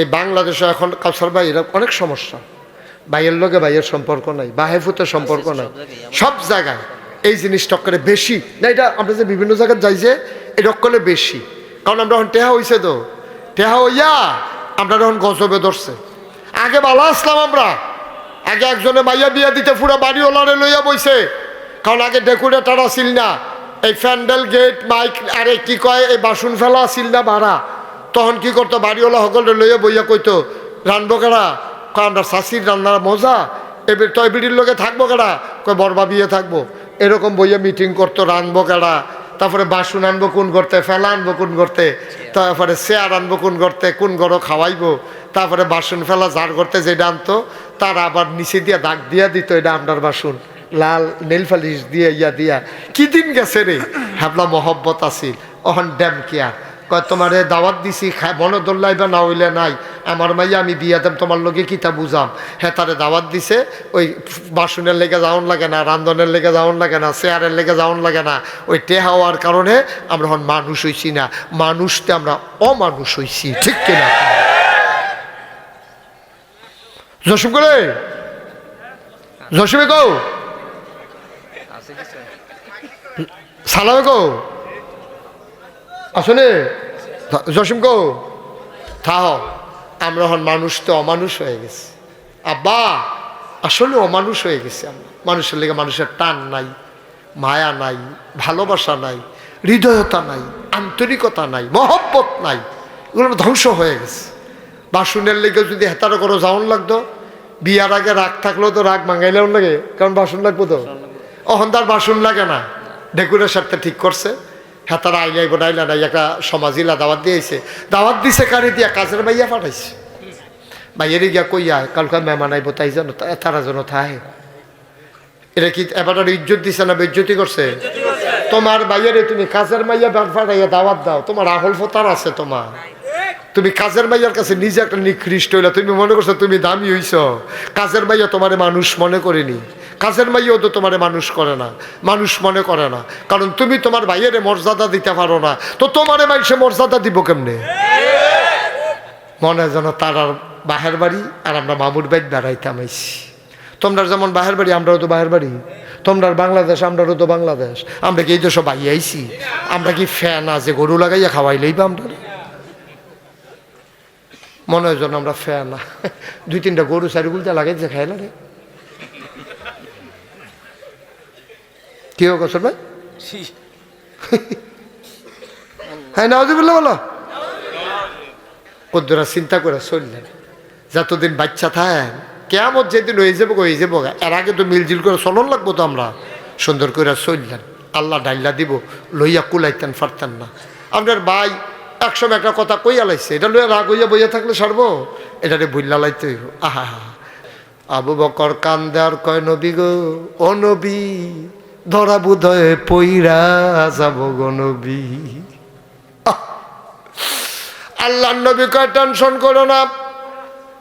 এই বাংলাদেশে এখন কাউসার ভাই এরকম অনেক সমস্যা। ভাইয়ের লগে ভাইয়ের সম্পর্ক নাই বাহেফুতের সম্পর্ক নাই। সব জায়গায় এই জিনিসটা করে বেশি। না এটা আমরা যে বিভিন্ন জায়গায় যাই যে এটা করলে বেশি। কারণ আমরা এখন টেহা হইছে তো। টেহা হইয়া আমরা এখন গজবে ধরছে। আগে ভালো আসলাম আমরা। আগে একজনে মাইয়া বিয়া দিতে পুরো বাড়িওয়ালারে লইয়া বইছে। কারণ আগে ডেকোরেটার আসিল না। এই প্যান্ডেল গেট মাইক আরে কি কয় এই বাসন ফেলা আসিল না ভাড়া। তখন কি করতো? বাড়িওয়ালা সকলে লইয়া বইয়া কইতো, রানবো কেডা? আমরা শাশির রান্নার মজা। এবার তয় বিড়ির লোকে থাকব কেডা? কয় বরবা বিয়ে থাকব। এরকম বইয়া মিটিং করতো, রানবো কেডা? তারপরে বাসন আনব কোন করতে ফেলা আনব কোন করতে তারপরে চেয়ার আনব কোন করতে কোন গরো খাওয়াইবো। তারপরে বাসন ফেলা যার করতে যেটা আনতো, তার আবার নিচে দিয়া দাগ দিয়া দিত এটা আমরার বাসন। লাল নীল ফালিশ দিয়ে, ইয়া দিয়া। কি দিন গেছে রে? হাবলা মহব্বত আছিল। অহন ড্যাম কেয়ার। কয়, তোমারে দাওয়াত দিছি খাই মনে দোল্লাই বা না হইলে নাই। আমার মাইয়া, আমি বিয়া দেব, তোমার লগে কিতা বুঝাম? হ্যাঁ তারে দাওয়াত দিছে, ওই বাসনের লেগে যাওন লাগে না, রান্ধনের লেগে যাওন লাগে না, চেয়ারের লেগে যাওন লাগে না। ওই টে হওয়ার কারণে আমরা এখন মানুষ হইছি না। মানুষতে আমরা অমানুষ হইছি, ঠিক কিনা? জসিম করে জসিমে কৌ সালামে কৌ আসলে জসিম থাহ আমরা এখন মানুষ তো অমানুষ হয়ে গেছি। আব্বা, আসলে অমানুষ হয়ে গেছে আমরা। মানুষের লেগে মানুষের টান নাই, মায়া নাই, ভালোবাসা নাই, হৃদয়তা নাই, আন্তরিকতা নাই, মহব্বত নাই, এগুলো ধ্বংস হয়ে গেছে। বাসনের লেগে যদি হেতারো করো যাওন লাগতো, বিয়ার আগে রাগ থাকলেও তো রাগ মাঙ্গাইলেও লাগে কারণ বাসন লাগবো তো? অহন তার বাসন লাগে না। ডেকোরেশনটা ঠিক করছে। হ্যাঁ তারা আইলাই বোনাইলা নাই, একটা সমাজিলা দাওয়াত দিয়েছে। দাওয়াত দিছে কারে দিয়া? কাজের মাইয়া পাঠাইছে। বাইরে গিয়া কইয়া, কালকা মেহমান আইব, তাই তা- তারা যেন থাহে এটা কি এবার ইজ্জত দিছে না বেজ্জতি করছে? তোমার বাইরে তুমি কাজের মাইয়া ফাটাইয়া দাওয়াত দাও, তোমার আহল ফতার আছে তোমার। তুমি কাজের মাইয়ার কাছে নিজে একটা নিকৃষ্ট হইলা, তুমি মনে করছ তুমি দামি হইছ। কাজের মাইয়া তোমারে মানুষ মনে করেনি। কাজের মাইয়াও তো তোমারে মানুষ করে না, মানুষ মনে করে না। কারণ তুমি তোমার ভাইয়েরে মর্যাদা দিতে পারো না। তো তোমারে মানুষে মর্যাদা দিব কেমনে? মনে যেন তার আর বাহের বাড়ি আর আমরা মামুর বাড়ি বেড়াইতাম আইছি। তোমরা যেমন বাহের বাড়ি, আমরাও তো বাহের বাড়ি। তোমরা বাংলাদেশ আমরাও তো বাংলাদেশ। আমরা কি এই দেশ বাই আইছি? আমরা কি ফ্যান আছে গরু লাগাইয়া খাওয়াইলেই বা আমরা? মনে হয় যেন আমরা ফ্যান দুই তিনটা গরু চারিগুলতে লাগাইছে, খাইলা রে। কি হোক আসল ভাই? হ্যাঁ নাওজিবুল্লাহ বলো। কদ্দুরা চিন্তা করে চললেন। যতদিন বাচ্চা থাকেন কেমন যেদিন হয়ে যাব হয়ে যাব। এর আগে তো মিলজিল করে চলন লাগবো তো আমরা। সুন্দর করে চললেন। আল্লাহ ডাইল্লা দিব লইয়া কুলাইতেন পারতেন না। আপনার ভাই একসময় একটা কথা কইয়া লাইছে এটা লইয়া রাগ হইয়া বইয়া থাকলে সারবো? এটারে বুল্লা লাইতে হইব। আহা আবু বকর কান দেওয়ার কয় নবী গো ও নবী ধরা বুধয়ে পইরা যাব গো নবী। আল্লাহ নবী কয়, টেনশন করো না।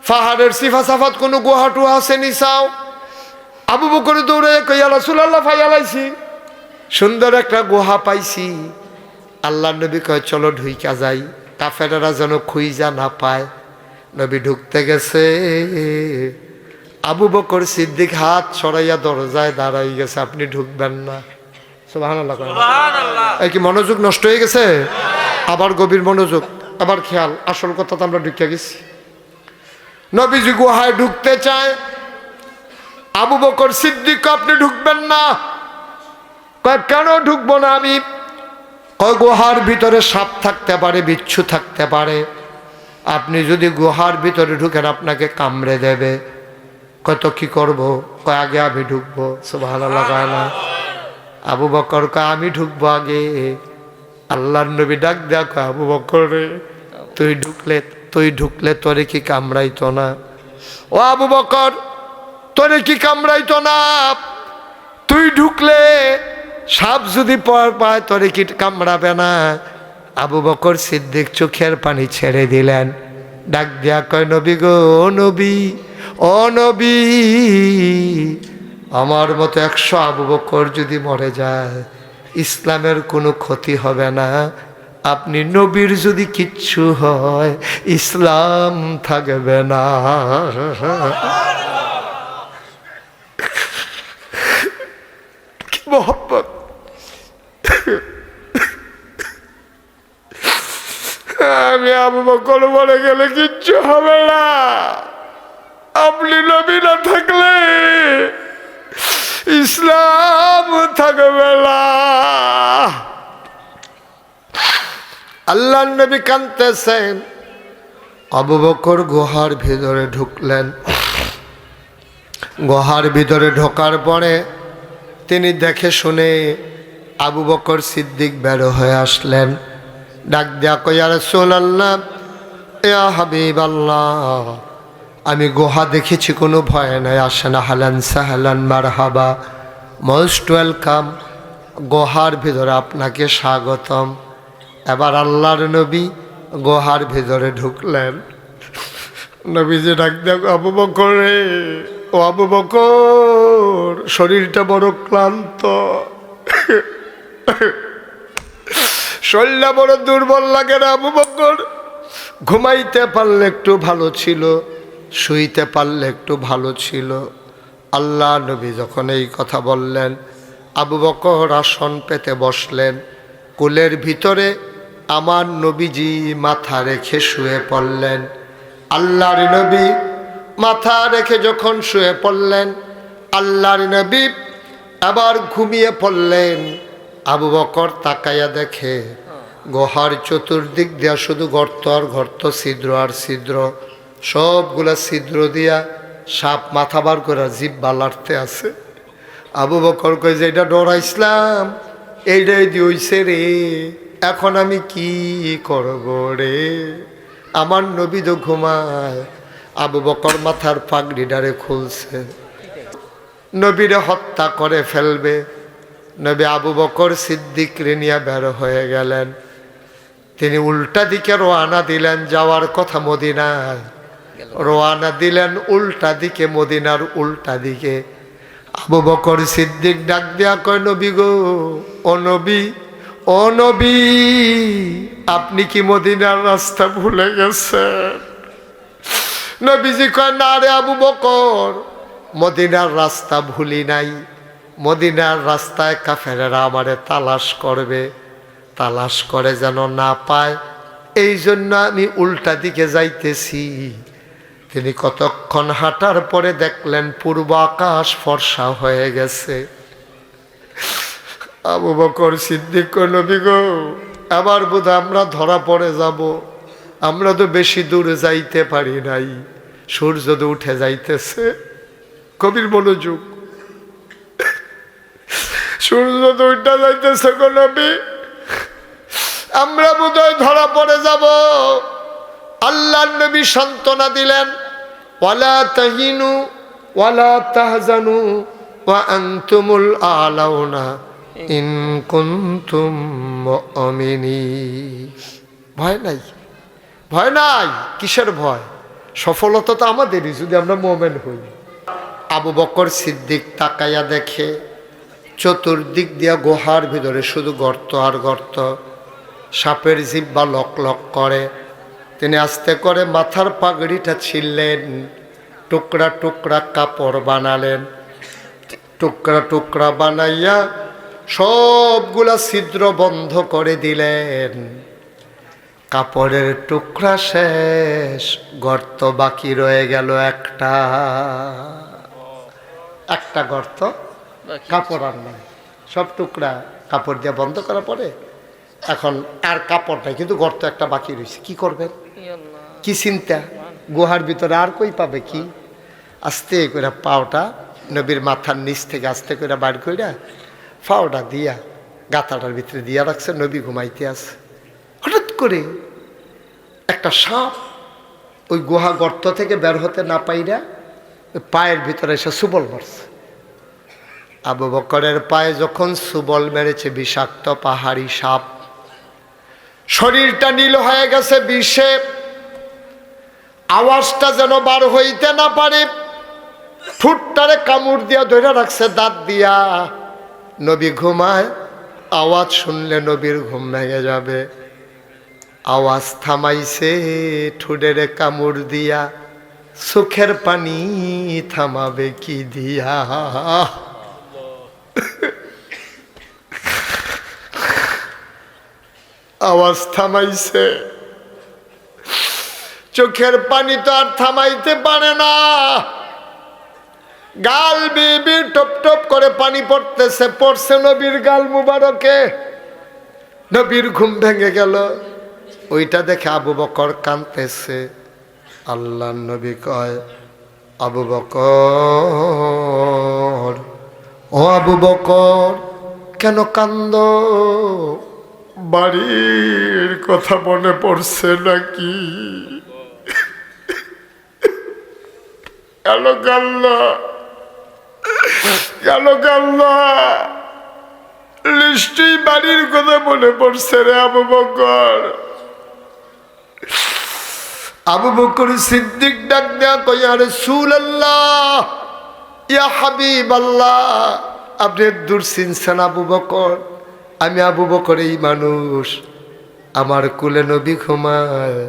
পাহাড়ের সিফা সাফাত কোনো গুহাটু আছে নিসাও আবু বকর দৌড়ে কইয়া রাসূলুল্লাহ ফাইয়ালাইছি সুন্দর একটা গুহা পাইছি। আল্লাহ নবী কয়, চলো ঢুইকা যাই। কাফেরেরা যেন খুইজা না পায়। নবী ঢুকতে গেছে। আবু বকর সিদ্দিক হাত ছড়াইয়া দরজায় দাঁড়াই গেছে আপনি ঢুকবেন না। এই কি মনোযোগ নষ্ট হয়ে গেছে? আবার গভীর মনোযোগ আবার খেয়াল। আসল কথা তো আমরা ঢুকে গেছি। নবীজি গুহায় ঢুকতে চায়। আবু বকর সিদ্দিক আপনি ঢুকবেন না। কেন ঢুকবো না আমি? গুহার ভিতরে সাপ থাকতে পারে বিচ্ছু থাকতে পারে। আপনি যদি গুহার ভিতরে ঢুকেন আপনাকে কামড়ে দেবে। কত কি করব? কয়, আগে আমি ঢুকবো। ভালো লাগায় না। আবু বকর কয়, আমি ঢুকবো আগে। আল্লাহর নবী ডাক কয়, আবু বকর তুই ঢুকলে তুই ঢুকলে তোরে কি কামড়াইতো না? ও আবু বকর, তোরে কি কামড়াইতো না? তুই ঢুকলে, সাপ যদি পর পায়, তোরে কি কামড়াবে না? আবু বকর সিদ্দিক চোখের পানি ছেড়ে দিলেন। ডাক দেয়া কয়, নবী গো, নবী ও নবী, আমার মতো একশো আবু বকর যদি মরে যায়, ইসলামের কোনো ক্ষতি হবে না। আপনি নবীর যদি কিচ্ছু হয়, ইসলাম থাকবে না। কি মোহব্বত আমি আবু বকর বলে গেলে কিচ্ছু হবে না। আপনি নবী না থাকলে ইসলাম থাকবে না। আল্লাহ নবী কানতেছেন আবু বকর গুহার ভিতরে ঢুকলেন। গুহার ভিতরে ঢোকার পরে তিনি দেখে শুনে আবু বকর সিদ্দিক বের হয়ে আসলেন। ডাক দেয়া কইয়া রসুল আল্লাহ হাবিব আল্লাহ আমি গুহা দেখেছি, কোনো ভয় নাই। আসে না, হালান সাহালান মার হাবা মোস্ট ওয়েলকাম গুহার ভিতরে আপনাকে স্বাগতম। এবার আল্লাহর নবী গুহার ভিতরে ঢুকলেন। নবীজি ডাক দেখ আবু বকর ও আবু বকর, শরীরটা বড় ক্লান্ত। শরীরটা বড় দুর্বল লাগে না আবু বকর। ঘুমাইতে পারলে একটু ভালো ছিল। শুইতে পারলে একটু ভালো ছিল। আল্লাহ নবী যখন এই কথা বললেন, আবু বকর আসন পেতে বসলেন। কুলের ভিতরে আমার নবীজি মাথা রেখে শুয়ে পড়লেন। আল্লাহর নবী মাথা রেখে যখন শুয়ে পড়লেন, আল্লাহর নবী আবার ঘুমিয়ে পড়লেন। আবু বকর তাকাইয়া দেখে, গুহার চতুর্দিক দিয়া শুধু গর্ত আর গর্ত, ছিদ্র আর ছিদ্র। সবগুলা ছিদ্র দিয়া সাপ মাথা বার করে জিভ বালারতে আছে। আবু বকর কই যে, এটা ডরাইছিলাম এইটাই দিয়েছে রে, এখন আমি কি করব রে? আমার নবী তো ঘুমায়, আবু বকর মাথার পাগড়িডারে খুলছে। নবীরে হত্যা করে ফেলবে। নবী আবু বকর সিদ্দিক নিয়ে বের হয়ে গেলেন। তিনি উল্টা দিকে রোয়ানা দিলেন, যাওয়ার কথা মদিনায়। রোয়ানা দিলেন উল্টা দিকে, মদিনার উল্টা দিকে। আবু বকর সিদ্দিক ডাক দেয়া কয়, নবী গো, ও নবী ও নবী, আপনি কি মদিনার রাস্তা ভুলে গেছেন? নবীজি কয়, না রে আবু বকর, মদিনার রাস্তা ভুলি নাই। মদিনার রাস্তায় কাফেরেরা আমারে তালাশ করবে। তালাশ করে যেন না পায়। এই জন্য আমি উল্টা দিকে যাইতেছি। তিনি কতক্ষণ হাঁটার পরে দেখলেন পূর্ব আকাশ ফর্সা হয়ে গেছে। আবু বকর সিদ্দিক নবী গো, আবার বোধ আমরা ধরা পড়ে যাব। আমরা তো বেশি দূরে যাইতে পারি নাই। সূর্য তো উঠে যাইতেছে। কবির মনোযোগ। সূর্য তো উঠে যাইতেছে গো আমরা বোধহয় ধরা পড়ে যাব। আল্লাহ নবী সান্ত্বনা দিলেন। ওয়ালা তাহিনু, ওয়ালা তাহজানু, ওয়া আনতুমুল আলাউনা ইন কুনতুম মুমিনিন। ভয় নাই ভয় নাই, কিসের ভয়? সফলতা তো আমাদেরই, যদি আমরা মোমেন হই। আবু বকর সিদ্দিক তাকাইয়া দেখে, চতুর্দিক দিয়া গুহার ভিতরে শুধু গর্ত আর গর্ত। সাপের জিব্বা লক লক করে তিনি আস্তে করে মাথার পাগড়িটা ছিললেন টুকরা টুকরা কাপড় বানালেন। টুকরা টুকরা বানাইয়া সবগুলা ছিদ্র বন্ধ করে দিলেন। কাপড়ের টুকরা শেষ গর্ত বাকি রয়ে গেল একটা। একটা গর্ত কাপড় আর নাই। সব টুকরা কাপড় দিয়ে বন্ধ করা পরে এখন আর কাপড় নাই কিন্তু গর্ত একটা বাকি রয়েছে। কি করবেন? কি চিন্তা? গুহার ভিতরে আর কই পাবে কি? আস্তে করে পাওটা নবীর মাথার নিচ থেকে আস্তে করে বার কইরা পাওটা দিয়া, গাতাটার ভিতরে দিয়া রাখছে, নবী ঘুমাইতে আছে। হঠাৎ করে একটা সাপ ওই গুহা গর্ত থেকে বের হতে না পাইরা পায়ের ভিতরে এসে সুবল মারছে। আবু বকরের পায়ে যখন সুবল মেরেছে, বিষাক্ত পাহাড়ি সাপ, শরীরটা নীল হয়ে গেছে, বিষে আওয়াজটা যেন বার হইতে না পারে। ঠুটটারে কামড় দিয়া ধরে রাখছে দাঁত দিয়া। নবী ঘুমায়, আওয়াজ শুনলে নবীর ঘুম ভেঙে যাবে। আওয়াজ থামাইছে ঠুডের কামড় দিয়া। সুখের পানি থামাবে কি দিয়া। আওয়াজ থামাইছে। চোখের পানি তো আর থামাইতে পারে না। গাল বিবি টপ টপ করে পানি পড়তেছে, পড়ছে নবীর গাল মুবারকে। নবীর ঘুম ভেঙে গেল। ওইটা দেখে আবু বকর কাঁদতেছে। আল্লাহ নবী কয়, আবু বকর, ও আবু বকর, কেন কান্দ বাড়ির কথা মনে পড়ছে নাকি? গেল গাল্লা গেল গাল্লা নিশ্চয়ই বাড়ির কথা মনে পড়ছে রে আবু বকর আবু বকর সিদ্দিক ডাক দেয়া কইয়া রসুল আল্লাহ ইয়া হাবিব আল্লাহ আপনি দূর চিনছেন আবু বকর আমি আবু বকর এই মানুষ। আমার কুলে নবী ঘুমায়।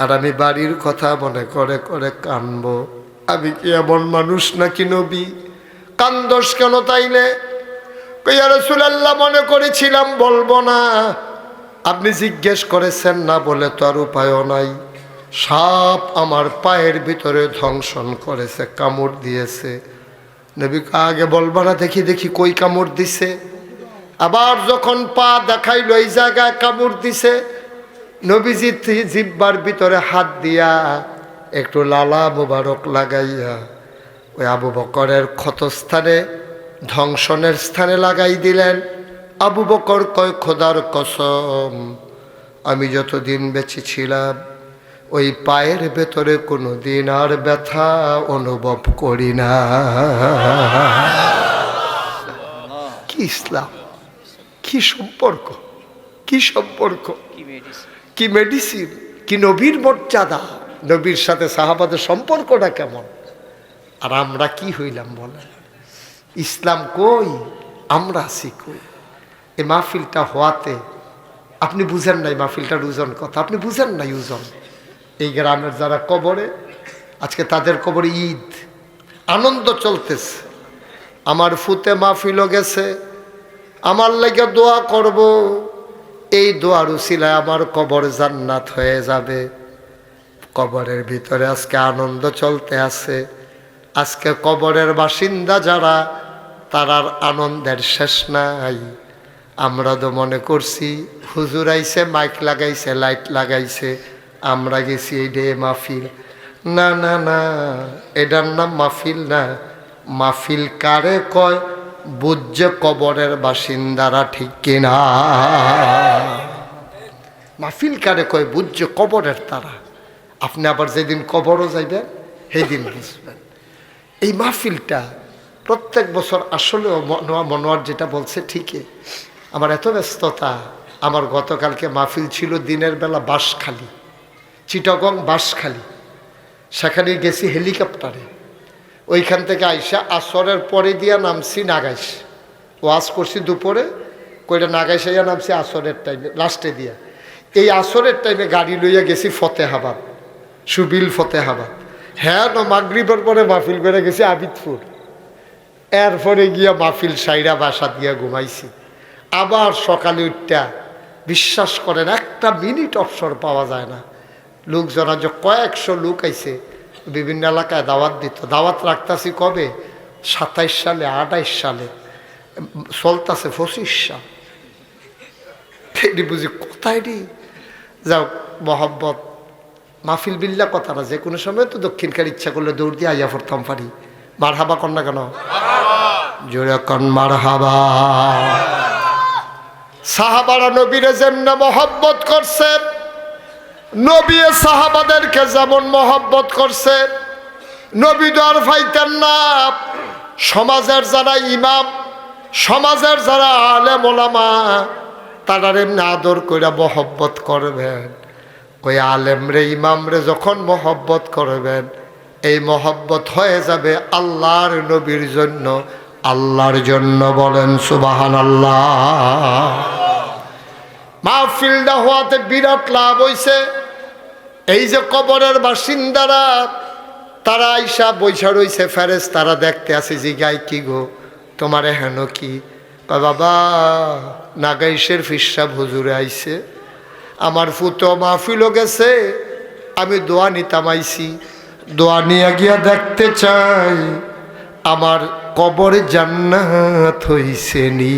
আর আমি বাড়ির কথা মনে করে করে কানবো। আমি কি এমন মানুষ নাকি নবী? কান্দস কেন তাইলে? কইয়া রসুলাল্লাহ, মনে করেছিলাম, বলব না। আপনি জিজ্ঞেস করেছেন, না বলে তো আর উপায়ও নাই। সাপ আমার পায়ের ভিতরে ধ্বংসন করেছে, কামড় দিয়েছে। নবী আগে বলব না, দেখি দেখি কই কামড় দিছে। আবার যখন পা দেখাইল, এই জায়গায় কামড় দিছে। নবীজি জিব্বার ভিতরে হাত দিয়া একটু লালা মুবারক লাগাইয়া ওই আবু বকরের ক্ষতস্থানে ধ্বংসনের স্থানে লাগাই দিলেন। আবু বকর কয় খোদার কসম আমি যতদিন বেঁচে ছিলাম ওই পায়ের ভেতরে কোনো দিন আর ব্যথা অনুভব করি না। কি ইসলাম? কি সম্পর্ক? কি সম্পর্ক? কি মেডিসিন কি নবীর মর্যাদা? নবীর সাথে সাহাবাদের সম্পর্কটা কেমন? আর আমরা কি হইলাম বলে ইসলাম কই? আমরা আছি কই? এই মাহফিলটা হওয়াতে আপনি বুঝেন নাই মাহফিলটার ওজন কথা আপনি বুঝেন নাই ওজন? এই গ্রামের যারা কবরে, আজকে তাদের কবরে ঈদ। আনন্দ চলতেছে। আমার ফুতে মাহফিলও গেছে। আমার লাগে দোয়া করব। এই দোয়ার উসিলায় আমার কবর জান্নাত হয়ে যাবে। কবরের ভিতরে আজকে আনন্দ চলতে আছে। আজকে কবরের বাসিন্দা যারা তারার আনন্দের শেষ নাই। আমরা তো মনে করছি, হুজুর আইছে, মাইক লাগাইছে, লাইট লাগাইছে। আমরা গেছি এই ডে মাহফিল। না না না, এটার নাম মাহফিল না। মাহফিল কারে কয়? বুঝছে কবরের বাসিন্দারা ঠিক কিনা। মাহফিল কারে কয়? বুঝছে কবরের তারা। আপনি আবার যেদিন কবরও যাইবেন সেই দিন বুঝবেন। এই মাহফিলটা প্রত্যেক বছর আসলেও মনোয়া মনোয়ার যেটা বলছে ঠিকই। আমার এত ব্যস্ততা, আমার গতকালকে মাহফিল ছিল দিনের বেলা বাঁশখালী, চিটাগং বাঁশখালী। সেখানে গেছি হেলিকপ্টারে। ওইখান থেকে আইসা আসরের পরে দিয়া নামছি নাগাইশ। ওয়াজ করছি দুপুরে কইটা নাগাইশাইয়া নামছি আসরের টাইমে লাস্টে দিয়া। এই আসরের টাইমে গাড়ি লইয়া গেছি ফতেহাবাদ। সুবিল ফতেহাবাদ। হ্যাঁ ন, মাগরিবের পরে মাহফিল করে গেছি আবিদপুর। এরপরে গিয়া মাহফিল সাইরা বাসা দিয়া ঘুমাইছি। আবার সকালে উঠটা বিশ্বাস করেন, একটা মিনিট অবসর পাওয়া যায় না। লোকজনা যে কয়েকশো লোক আইছে, বিভিন্ন এলাকায় দাওয়াত দিত। দাওয়াত রাখতাছি কবে? সাতাইশ সালে, আঠাইশ সালে। চলতাছে পঁচিশ সাল। বুঝি কোথায় যাও, মহব্বত। মাহফিল বিল্লা কথাটা, যে কোনো সময় তো দক্ষিণকার ইচ্ছা করলে দৌড় দিয়ে আইয়া পড়তাম পারি। মার হাবা কন না কেন? জোরে কন মার হাবা সাহাবারা নবীরে যেমনে মহব্বত করছে, নবী সাহাবাদেরকে যেমন মহব্বত করছে, নবী দর ফাইতেন না। সমাজের যারা ইমাম, সমাজের যারা আলেম ওলামা তারা এমনি আদর করে মহব্বত করবেন। ওই আলেমরে ইমামরে যখন মহব্বত করবেন, এই মহব্বত হয়ে যাবে আল্লাহর নবীর জন্য। আল্লাহর জন্য বলেন সুবাহান আল্লাহ মাহফিলটা হওয়াতে বিরাট লাভ হইছে। এই যে কবরের বাসিন্দারা, তারা আইসা বৈশা রইছে ফেরেস তারা দেখতে আসে যে গাই কি গো? তোমার হেন কি? বাবা, নাগাইশের ফিসাব হুজুরে আইছে। আমার ফুতো মাহফিলও গেছে, আমি দোয়া নিতামাইছি দোয়া নিয়ে গিয়া দেখতে চাই, আমার কবর জান্নাত হইছে নি।